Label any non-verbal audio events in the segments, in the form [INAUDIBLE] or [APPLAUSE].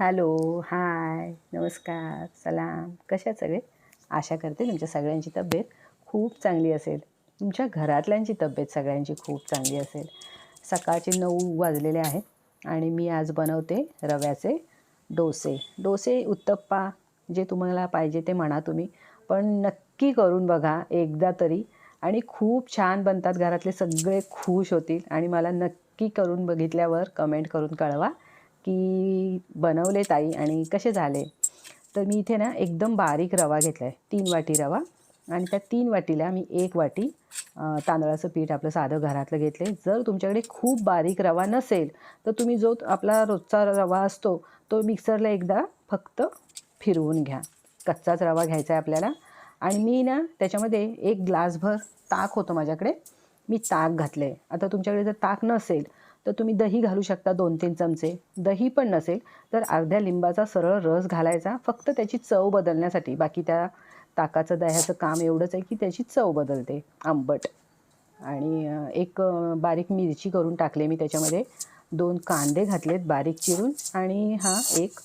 Hello hi नमस्कार सलाम. कशा सगळे? आशा करते तुमच्या सगळ्यांची तब्येत खूप चांगली असेल. तुमच्या घरातल्यांची तब्येत सगळ्यांची खूप चांगली असेल. सकाळचे नऊ वाजलेले आहेत आणि मी आज बनवते रव्याचे डोसे. डोसे उत्तप्पा जे तुम्हाला पाहिजे ते म्हणा तुम्ही पण नक्की करून बघा एकदा तरी. आणि खूप छान बनतात. घरातले सगळे खुश होतील आणि मला नक्की करून बघितल्यावर कमेंट करून कळवा. की बनवले ताई आणि कसे झाले? तर मी इथे ना एकदम बारीक रवा घेतला आहे तीन वाटी रवा. आणि त्या तीन वाटीला मी एक वाटी तांदळाचं पीठ आपलं साधं घरातलं घेतले जर तुमच्याकडे खूप बारीक रवा नसेल तर तुम्ही जो आपला रोजचा रवा असतो तो मिक्सरला एकदा फक्त फिरवून घ्या. कच्चाच रवा घ्यायचा आहे आपल्याला. आणि मी ना त्याच्यामध्ये एक ग्लासभर ताक होतं माझ्याकडे. मी ताक घातलं आहे आता तुमच्याकडे जर ताक नसेल तर तुम्ही दही घालू शकता दोन तीन चमचे. दही पण नसेल तर अर्ध्या लिंबाचा सरळ रस घालायचा फक्त त्याची चव बदलण्यासाठी. बाकी त्या ताकाचं दह्याचं काम एवढंच आहे की त्याची चव बदलते आंबट. आणि एक बारीक मिरची करून टाकले मी त्याच्यामध्ये. दोन कांदे घातलेत बारीक चिरून आणि हा एक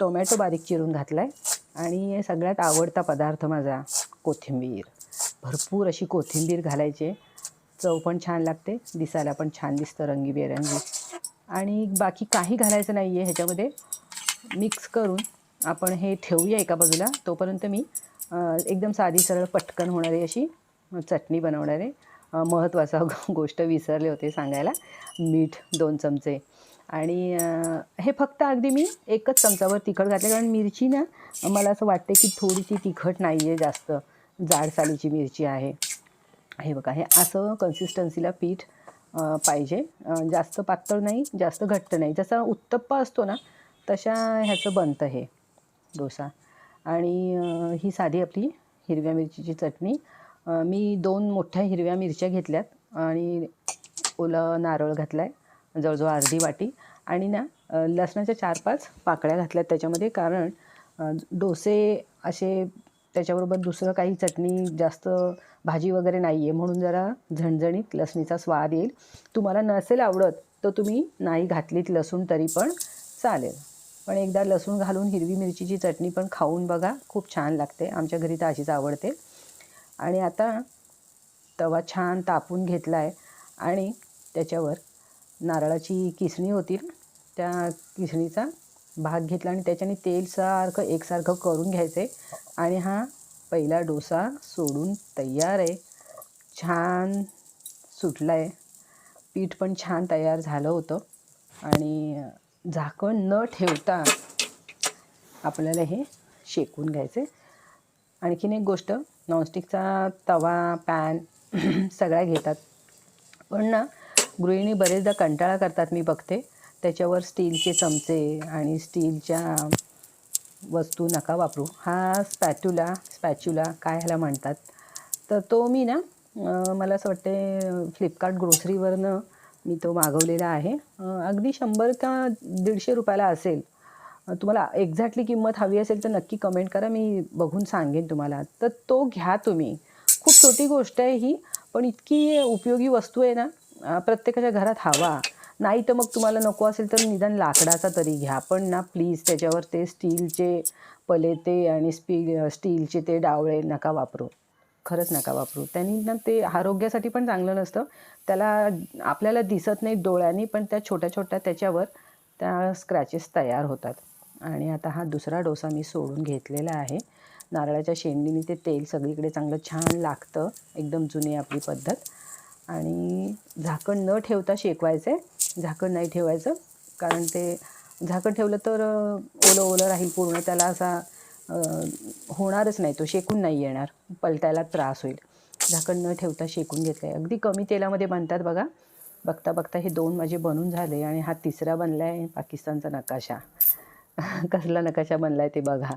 टोमॅटो बारीक चिरून घातला आहे आणि सगळ्यात आवडता पदार्थ माझा कोथिंबीर. भरपूर अशी कोथिंबीर घालायची चव पण छान लागते दिसायला पण छान दिसतं रंगीबेरंगी आणि बाकी काही घालायचं नाही आहे ह्याच्यामध्ये. मिक्स करून आपण हे ठेवूया एका बाजूला. तोपर्यंत मी एकदम साधी सरळ पटकन होणारी अशी चटणी बनवणार आहे महत्त्वाचा [LAUGHS] गोष्ट विसरले होते सांगायला. मीठ दोन चमचे. आणि हे फक्त अगदी मी एकच चमचावर तिखट घातले कारण मिरची ना मला असं वाटते की थोडीशी तिखट नाही आहे जास्त. जाड सालीची मिरची आहे. हे बघा हे असं कन्सिस्टन्सीला पीठ पाहिजे. जास्त पातळ नाही जास्त घट्ट नाही. जसा उत्तप्पा असतो ना तशा ह्याचं बनतं हे डोसा. आणि ही साधी आपली हिरव्या मिरचीची चटणी. मी दोन मोठ्या हिरव्या मिरच्या घेतल्यात आणि ओलं नारळ घातला आहे जवळजवळ अर्धी वाटी. आणि ना लसणाच्या चार पाच पाकळ्या घातल्यात त्याच्यामध्ये. कारण डोसे असे त्याच्याबरोबर दुसरं काही चटणी जास्त भाजी वगैरे नाही आहे म्हणून जरा झणझणीत लसणीचा स्वाद येईल. तुम्हाला नसेल आवडत तर तुम्ही नाही घातलीत लसूण तरी पण चालेल. पण एकदा लसूण घालून हिरवी मिरचीची चटणी पण खाऊन बघा खूप छान लागते. आमच्या घरी तर अशीच आवडते. आणि आता तवा छान तापून घेतला आहे आणि त्याच्यावर नारळाची किसणी होती त्या किसणीचा भाग घेतला आणि त्याच्याने तेल सारखं एकसारखं करून घ्यायचं. आहे आणि हा पहिला डोसा सोडून तयार आहे. छान सुटला आहे पीठ पण छान तयार झालं होतं. आणि झाकण न ठेवता आपल्याला हे शेकून घ्यायचे आणखीन एक गोष्ट नॉनस्टिकचा तवा पॅन [CLEARS THROAT] सगळ्या घेतात. पण ना गृहिणी बरेचदा कंटाळा करतात मी बघते. त्याच्यावर स्टीलचे चमचे आणि स्टीलच्या वस्तू नका वापरू. हा स्पॅच्युला स्पॅच्युला काय ह्याला म्हणतात. तर तो मी ना मला असं वाटते फ्लिपकार्ट ग्रोसरीवरनं मी तो मागवलेला आहे. अगदी शंभर का दीडशे रुपयाला असेल. तुम्हाला एक्झॅक्टली किंमत हवी असेल तर नक्की कमेंट करा. मी बघून सांगेन तुम्हाला. तर तो घ्या तुम्ही. खूप छोटी गोष्ट आहे ही पण इतकी उपयोगी वस्तू आहे ना प्रत्येकाच्या घरात हवा. नाही तर मग तुम्हाला नको असेल तर निदान लाकडाचा तरी घ्या. पण ना प्लीज त्याच्यावर ते स्टीलचे पलेते आणि स्पी स्टीलचे ते डावळे नका वापरू. खरंच नका वापरू. त्यांनी ना ते आरोग्यासाठी पण चांगलं नसतं. त्याला आपल्याला दिसत नाही डोळ्यांनी पण त्या छोट्या छोट्या त्याच्यावर त्या स्क्रॅचेस तयार होतात. आणि आता हा दुसरा डोसा मी सोडून घेतलेला आहे. नारळाच्या शेंडीने ते तेल सगळीकडे चांगलं छान लागतं. एकदम जुनी आपली पद्धत. आणि झाकण न ठेवता शेकवायचं. आहे झाकण नाही ठेवायचं कारण ते झाकण ठेवलं तर ओलं ओलं राहील पूर्ण. त्याला असा होणारच नाही तो शेकून नाही येणार. पलटायला त्रास होईल. झाकण न ठेवता शेकून घेतलं आहे अगदी कमी तेलामध्ये बनतात बघा. बघता बघता हे दोन माझे बनून झाले आणि हा तिसरा बनला आहे पाकिस्तानचा नकाशा. कसला नकाशा बनला आहे ते बघा.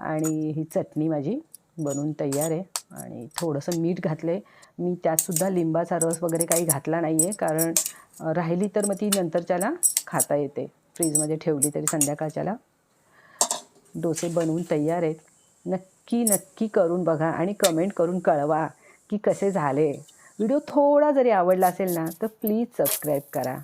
आणि ही चटणी माझी बनवून तयार आहे. आणि थोडंसं मीठ घातलं. आहे मी त्यातसुद्धा लिंबाचा रस वगैरे काही घातला नाही आहे कारण राहिली तर मग ती नंतरच्याला खाता येते. फ्रीजमध्ये ठेवली तरी संध्याकाळच्याला. डोसे बनवून तयार आहेत. नक्की नक्की करून बघा आणि कमेंट करून कळवा की कसे झाले. व्हिडिओ थोडा जरी आवडला असेल ना तर प्लीज सबस्क्राईब करा.